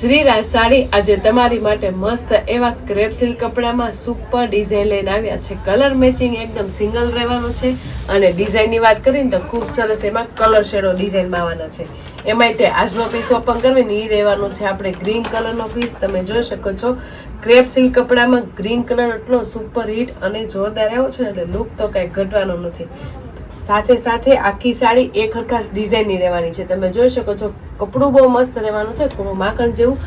શ્રીરાજ સાડી આજે તમારી માટે મસ્ત એવા ક્રેપ સિલ્ક કપડામાં સુપર ડિઝાઇન લઈને આવ્યા છે. કલર મેચિંગ એકદમ સિંગલ રહેવાનું છે અને ડિઝાઇનની વાત કરીને તો ખૂબ સરસ એમાં કલર શેડો ડિઝાઇનમાં આવવાના છે. એમાંય તે આજનો પીસ ઓપન કરવી એ રહેવાનું છે આપણે ગ્રીન કલરનો પીસ તમે જોઈ શકો છો ક્રેપ સિલ્ક કપડામાં ગ્રીન કલર એટલો સુપર હિટ અને જોરદાર આવ્યો છે એટલે લુક તો કાંઈ ઘટવાનો નથી. સાથે સાથે આખી સાડી એક હરખા ડિઝાઇનની રહેવાની છે. તમે જોઈ શકો છો, કપડું બહુ મસ્ત રહેવાનું છે, થોડું માખણ જેવું.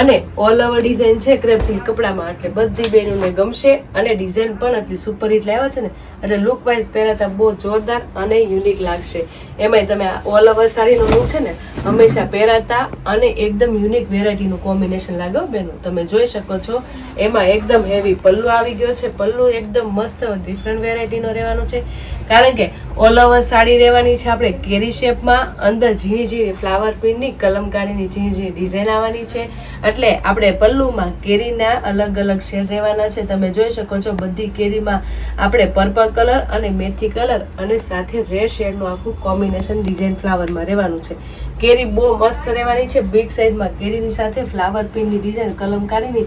અને ઓલ ઓવર ડિઝાઇન છે ક્રેપ સિલ્ક કપડામાં. એટલે બધી બહેનોને ગમશે અને ડિઝાઇન પણ એટલી સુપર હિટ લાવ્યા છે ને, એટલે લુક વાઇઝ પહેરાતા બહુ જોરદાર અને યુનિક લાગશે. એમાંય તમે ઓલ ઓવર સાડીનો લુક છે ને હંમેશા પહેરાતા અને એકદમ યુનિક વેરાયટીનું કોમ્બિનેશન લાગ્યો બેનો. તમે જોઈ શકો છો, એમાં એકદમ હેવી પલ્લુ આવી ગયો છે. પલ્લુ એકદમ મસ્ત ડિફરન્ટ વેરાયટીનો રહેવાનો છે. કારણ કે ઓલ ઓવર સાડી રહેવાની છે આપણે કેરી શેપમાં અંદર ઝીણી ઝીણી ફ્લાવર પ્રિન્ટની કલમકારીની ઝીણી ઝીણી ડિઝાઇન આવવાની છે. એટલે આપણે પલ્લુમાં કેરીના અલગ અલગ શેડ રહેવાના છે. તમે જોઈ શકો છો બધી કેરીમાં આપણે પર્પલ કલર અને મેથી કલર અને સાથે રેડ શેડનું આખું કોમ્બિનેશન ડિઝાઇન ફ્લાવરમાં રહેવાનું છે. કેરી બહુ મસ્ત રહેવાની છે. બિગ સાઇઝમાં કેરીની સાથે ફ્લાવર પ્રિન્ટની ડિઝાઇન કલમકારીની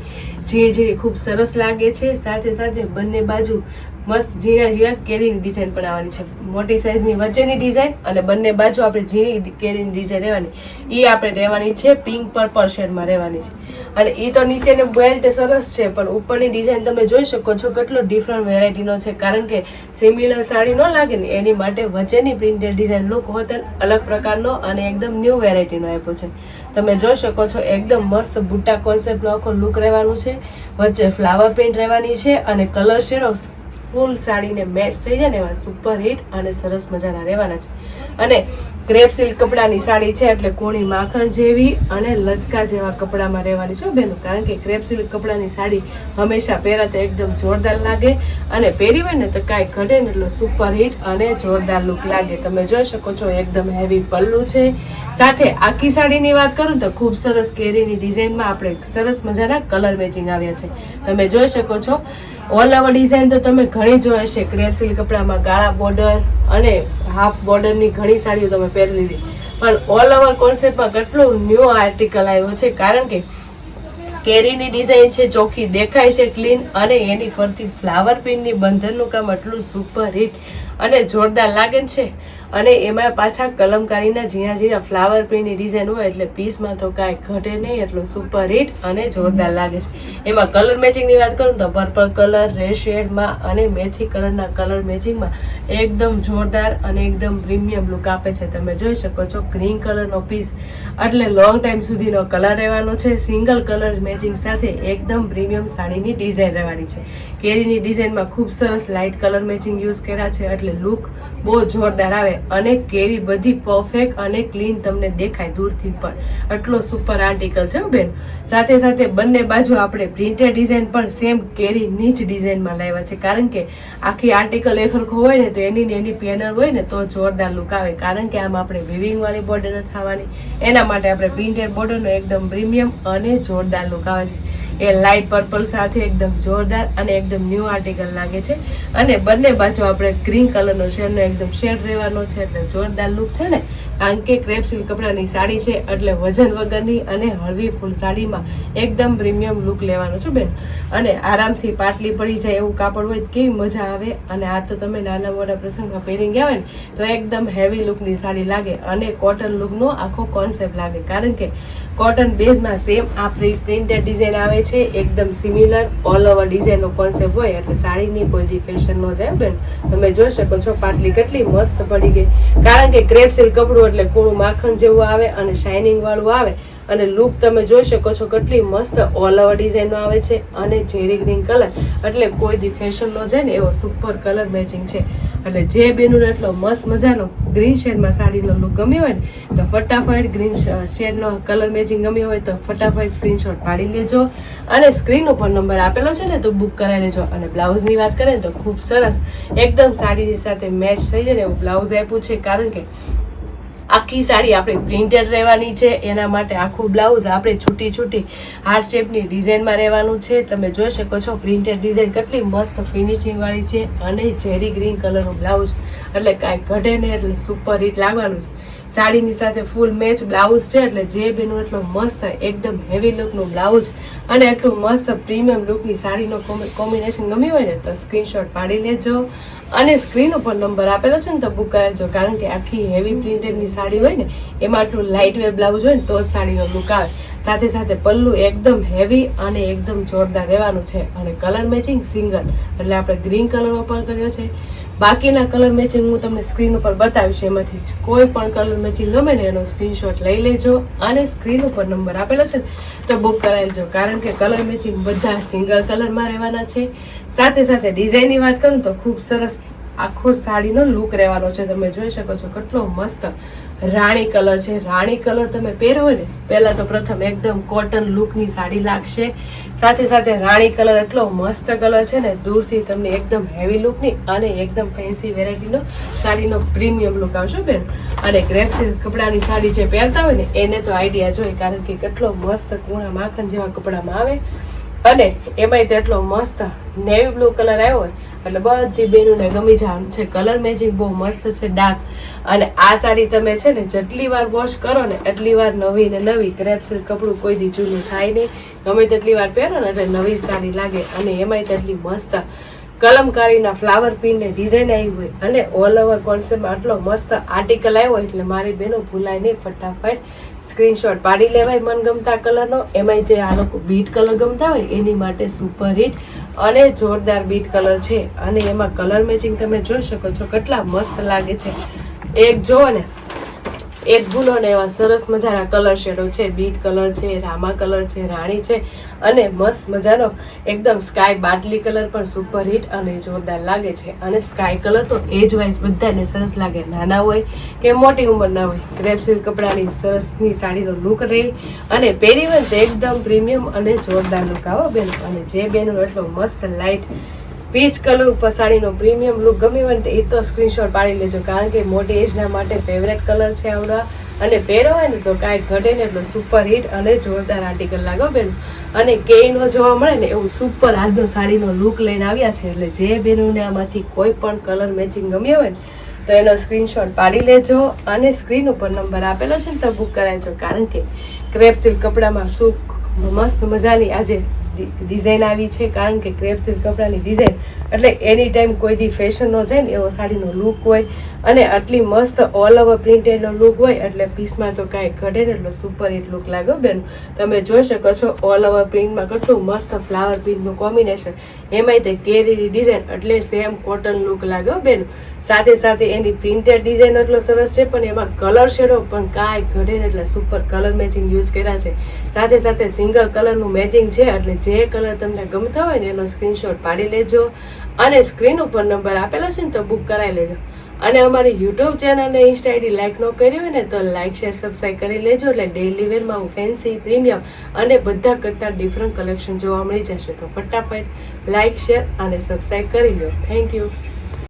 ઝીણી ઝીણી ખૂબ સરસ લાગે છે. સાથે સાથે બંને બાજુ મસ્ત ઝીણા ઝીણા કેરીની ડિઝાઇન પણ આવવાની છે. મોટી સાઇઝની વચ્ચેની ડિઝાઇન અને બંને બાજુ આપણે ઝીણી કેરીની ડિઝાઇન રહેવાની. એ આપણે રહેવાની છે પિંક પર્પલ શેડમાં રહેવાની છે. અને એ તો નીચેની બેલ્ટ સરસ છે, પણ ઉપરની ડિઝાઇન તમે જોઈ શકો છો કેટલો ડિફરન્ટ વેરાયટીનો છે. કારણ કે સિમિલર સાડી ન લાગે ને, એની માટે વચ્ચેની પ્રિન્ટેડ ડિઝાઇન લુક હોત અલગ પ્રકારનો અને એકદમ ન્યૂ વેરાયટીનો આપ્યો છે. તમે જોઈ શકો છો એકદમ મસ્ત બુટ્ટા કોન્સેપ્ટનો આખો લુક રહેવાનું છે. વચ્ચે ફ્લાવર પ્રિન્ટ રહેવાની છે અને કલર શેડો ફૂલ સાડીને મેચ થઈ જાય ને એવા સુપર હિટ અને સરસ મજાના રહેવાના છે. અને ક્રેપ સિલ્ક કપડાની સાડી છે એટલે કોણી માખણ જેવી અને લચકા જેવા કપડામાં રહેવાની છે બેનો. કારણ કે ક્રેપ સિલ્ક કપડાની સાડી હંમેશા પહેરાતે એકદમ જોરદાર લાગે અને પહેરી હોય ને તો કાંઈ ઘટે ને એટલે સુપર હિટ અને જોરદાર લુક લાગે. તમે જોઈ શકો છો એકદમ હેવી પલ્લુ છે. સાથે આખી સાડીની વાત કરું તો ખૂબ સરસ કેરીની ડિઝાઇનમાં આપણે સરસ મજાના કલર મેચિંગ આવ્યા છે. તમે જોઈ શકો છો ઓલ ઓવર ડિઝાઇન તો તમે ઘણી જોઈ હશે. ક્રેપ સિલ્ક કપડામાં ગાળા બોર્ડર અને હાફ બોર્ડરની ઘણી સાડીઓ તમે પહેરી લીધી. પણ ઓલ ઓવર કોન્સેપ્ટમાં કેટલું ન્યૂ આર્ટિકલ આવ્યો છે? કારણ કે કેરીની ડિઝાઇન છે, ચોખ્ખી દેખાય છે, ક્લીન અને એની ફરતી ફ્લાવર પ્રિન્ટની બંધનનું કામ એટલું સુપર હિટ અને જોરદાર લાગે છે. અને એમાં પાછા કલમકારીના ઝીણા ઝીણા ફ્લાવર પ્રિન્ટની ડિઝાઇન હોય એટલે પીસમાં તો કાંઈ ઘટે નહીં એટલું સુપર હિટ અને જોરદાર લાગે છે. એમાં કલર મેચિંગની વાત કરું તો પર્પલ કલર, રેડ શેડમાં અને મેથી કલરના કલર મેચિંગમાં એકદમ જોરદાર અને એકદમ પ્રીમિયમ લુક આપે છે. તમે જોઈ શકો છો, ગ્રીન કલરનો પીસ. એટલે લોંગ ટાઈમ સુધીનો કલર રહેવાનો છે. સિંગલ કલર મેચિંગ સાથે એકદમ પ્રીમિયમ સાડીની ડિઝાઇન રહેવાની છે. કેરીની ડિઝાઇનમાં ખૂબ સરસ લાઇટ કલર મેચિંગ યુઝ કર્યા છે એટલે લુક બહુ જોરદાર આવે અને કેરી બધી પરફેક્ટ અને ક્લીન તમને દેખાય દૂરથી પણ. એટલો સુપર આર્ટિકલ છે બેન. સાથે સાથે બંને બાજુ આપણે પ્રિન્ટેડ ડિઝાઇન પણ સેમ કેરીની જ ડિઝાઇનમાં લાવ્યા છે. કારણ કે આખી આર્ટિકલ એકરખો હોય ને તો એની ને એની પેનલ હોય ને તો જોરદાર લુક આવે. કારણ કે આમાં આપણે વિવિંગ વાળી બોર્ડર થવાની. એના માટે આપણે પ્રિન્ટેડ બોર્ડરનો એકદમ પ્રીમિયમ અને જોરદાર લુક આવે છે. એ લાઇટ પર્પલ સાથે એકદમ જોરદાર અને એકદમ ન્યૂ આર્ટિકલ લાગે છે. અને બંને બાજુ આપણે ગ્રીન કલરનો શેડનો એકદમ શેડ રહેવાનો છે એટલે જોરદાર લુક છે ને. કારણ કે ક્રેપ સિલ્ક કપડાની સાડી છે એટલે વજન વગરની અને હળવી ફૂલ સાડીમાં એકદમ પ્રીમિયમ લુક લેવાનો છો બેન. અને આરામથી પાટલી પડી જાય એવું કાપડ હોય કેવી મજા આવે. અને આ તો તમે નાના મોટા પ્રસંગમાં પહેરી ગયા હોય ને, તો એકદમ હેવી લુકની સાડી લાગે અને કોટન લુકનો આખો કોન્સેપ્ટ લાગે. કારણ કે કોટન બેઝમાં સેમ આ પ્રિન્ટેડ ડિઝાઇન આવે છે, એકદમ સિમિલર ઓલ ઓવર ડિઝાઇનનો કોન્સેપ્ટ હોય, એટલે સાડીની કોઈ દી ફેશન ન જાય બેન. તમે જોઈ શકો છો, પાટલી કેટલી મસ્ત પડી ગઈ. કારણ કે ક્રેપ સિલ્ક કપડું એટલે કૂણું માખણ જેવું આવે અને શાઇનિંગ વાળું આવે. અને લુક તમે જોઈ શકો છો કેટલી મસ્ત ઓલ ઓવર ડિઝાઇનનો આવે છે અને ચેરી ગ્રીન કલર એટલે કોઈ દી ફેશનનો જાય ને એવો સુપર કલર મેચિંગ છે. એટલે જે બેનું એટલો મસ્ત મજાનો ગ્રીન શેડમાં સાડીનો લુક ગમ્યો હોય ને, તો ફટાફટ ગ્રીન શેડનો કલર મેચિંગ ગમ્યો હોય તો ફટાફટ સ્ક્રીનશોટ પાડી લેજો. અને સ્ક્રીન ઉપર નંબર આપેલો છે ને તો બુક કરાવી લેજો. અને બ્લાઉઝની વાત કરીએ તો ખૂબ સરસ, એકદમ સાડીની સાથે મેચ થઈ જાય ને એવું બ્લાઉઝ આપ્યું છે. કારણ કે આખી સાડી આપણે પ્રિન્ટેડ રહેવાની છે. એના માટે આખું બ્લાઉઝ આપણે છૂટી છૂટી હાર્ટ શેપની ડિઝાઇનમાં રહેવાનું છે. તમે જોઈ શકો છો પ્રિન્ટેડ ડિઝાઇન કેટલી મસ્ત ફિનિશિંગ વાળી છે અને ઝેરી ગ્રીન કલરનું બ્લાઉઝ. એટલે કાંઈ ઘટે નહીં, એટલે સુપર હિટ લાગવાનું છે સાડીની સાથે ફૂલ મેચ બ્લાઉઝ છે, એટલે જે બેનું એટલો મસ્ત, એકદમ હેવી લુકનું બ્લાઉઝ અને એટલું મસ્ત પ્રીમિયમ લુકની સાડીનો કોમ્બિનેશન ગમ્યું હોય ને તો સ્ક્રીનશોટ પાડી લેજો. અને સ્ક્રીન ઉપર નંબર આપેલો છે ને તો બુક કરાવજો કારણ કે આખી હેવી પ્રિન્ટેડની સાડી હોય ને, એમાં આટલું લાઇટ વેર બ્લાઉઝ હોય ને, તો જ સાડીનો લુક આવે. સાથે સાથે પલ્લુ એકદમ હેવી અને એકદમ જોરદાર રહેવાનું છે. અને કલર મેચિંગ સિંગલ એટલે આપણે ગ્રીન કલરનો પણ કર્યો છે. બાકીના કલર મેચિંગ હું તમને સ્ક્રીન ઉપર બતાવીશ, એમાંથી કોઈ પણ કલર મેચિંગ ગમે ને એનો સ્ક્રીનશોટ લઈ લેજો અને સ્ક્રીન ઉપર નંબર આપેલો છે તો બુક કરાવી લેજો. કારણ કે કલર મેચિંગ બધા સિંગલ કલરમાં રહેવાના છે. સાથે સાથે ડિઝાઇનની વાત કરું તો ખૂબ સરસ આખો સાડીનો લુક રહેવાનો છે. તમે જોઈ શકો છો કેટલો મસ્ત રાણી કલર છે. રાણી કલર તમે પહેરો ને, પહેલાં તો પ્રથમ એકદમ કોટન લુકની સાડી લાગશે. સાથે સાથે રાણી કલર એટલો મસ્ત કલર છે ને, દૂરથી તમને એકદમ હેવી લુકની અને એકદમ ફેન્સી વેરાયટીનો સાડીનો પ્રીમિયમ લુક આવશે બેન. અને ગ્રેપ કપડાની સાડી જે પહેરતા હોય ને, એને તો આઈડિયા જોઈએ કારણ કે કેટલો મસ્ત કૂણા માખણ જેવા કપડામાં આવે. અને એમાંય તેટલો મસ્ત નેવી બ્લુ કલર આવ્યો હોય એટલે બધી બેનોને ગમી જવાનું છે કલર મેચિંગ બહુ મસ્ત છે ડાર્ક અને આ સાડી તમે છે ને જેટલી વાર વોશ કરો ને એટલી વાર નવી ને નવી ક્રેપ કપડું કોઈ દી જૂનું થાય નહીં. ગમે તેટલી વાર પહેરો ને એટલે નવી સાડી લાગે અને એમાંય તેટલી મસ્ત. કલમકારીના ફ્લાવર પીનને ડિઝાઇન આવી હોય અને ઓલ ઓવર કોન્સેપ્ટ આટલો મસ્ત આર્ટિકલ આવ્યો એટલે મારી બહેનો ભૂલાય નહીં ફટાફટ. સ્ક્રીનશોટ પાડી લેવાય મનગમતા કલરનો. એમાંય જે આ લોકો બીટ કલર ગમતા હોય, એની માટે સુપર હિટ અને જોરદાર બીટ કલર છે. અને એમાં કલર મેચિંગ તમે જોઈ શકો છો, કેટલા મસ્ત લાગે છે. એક જુઓ ને એક ભૂલો ને એવા સરસ મજાના કલર શેડો છે. બીટ કલર છે, રામા કલર છે, રાણી છે અને મસ્ત મજાનો એકદમ સ્કાય બાટલી કલર પણ સુપર હિટ અને જોરદાર લાગે છે. અને સ્કાય કલર તો એજ વાઇઝ બધાને સરસ લાગે. નાના હોય કે મોટી ઉંમરના હોય ક્રેપ સિલ્ક કપડાની સરસની સાડીનો લુક રહે અને પહેરી તો એકદમ પ્રીમિયમ અને જોરદાર લુક આવો બેન. અને જે બેનો એટલો મસ્ત લાઇટ પીચ કલર ઉપર સાડીનો પ્રીમિયમ લુક ગમે હોય તો એ તો સ્ક્રીનશોટ પાડી લેજો. કારણ કે મોટી એજના માટે ફેવરેટ કલર છે આવડા. અને પહેરો હોય ને તો કાંઈ ઘટે ને એટલો સુપર હિટ અને જોરદાર આર્ટિકલ લાગો બેન. અને કેઈનો જોવા મળે ને એવું સુપર આજનો સાડીનો લુક લઈને આવ્યા છે. એટલે જે બેનોને આમાંથી કોઈ પણ કલર મેચિંગ ગમ્યો હોય ને, તો એનો સ્ક્રીનશોટ પાડી લેજો અને સ્ક્રીન ઉપર નંબર આપેલો છે ને તો બુક કરાવજો. કારણ કે ક્રેપ સિલ્ક કપડામાં સુખ, મસ્ત મજાની આજે ડિઝાઇન આવી છે, કારણ કે ક્રેપ સિલ્ક કપડાની ડિઝાઇન. એટલે એની ટાઈમ કોઈ દી ફેશનનો જાય ને, એવો સાડીનો લુક હોય. અને આટલી મસ્ત ઓલ ઓવર પ્રિન્ટેડનો લુક હોય, એટલે પીસમાં તો કાંઈ ઘટે ને, એટલો સુપર હિટ લુક લાગ્યો બેન. તમે જોઈ શકો છો ઓલ ઓવર પ્રિન્ટમાં કેટલું મસ્ત ફ્લાવર પ્રિન્ટનું કોમ્બિનેશન એમાંય તે કેરીની ડિઝાઇન એટલે સેમ કોટન લુક લાગ્યો બેન. સાથે સાથે એની પ્રિન્ટેડ ડિઝાઇન એટલો સરસ છે, પણ એમાં કલર શેડો પણ કાંઈ ઘડે ને એટલે સુપર કલર મેચિંગ યુઝ કર્યા છે. સાથે સાથે સિંગલ કલરનું મેચિંગ છે, એટલે જે કલર તમને ગમતા હોય ને એનો સ્ક્રીનશોટ પાડી લેજો. અને સ્ક્રીન ઉપર નંબર આપેલો છે ને, તો બુક કરાવી લેજો. અને અમારી યુટ્યુબ ચેનલ અને ઇન્સ્ટા આઈડી લાઈક ન કરી હોય ને, તો લાઈક શેર સબસ્ક્રાઈબ કરી લેજો. એટલે ડેલી વેરમાં હું ફેન્સી પ્રીમિયમ અને બધા કરતાં ડિફરન્ટ કલેક્શન જોવા મળી જશે. તો ફટાફટ લાઈક શેર અને સબસ્ક્રાઈબ કરી લો. Thank you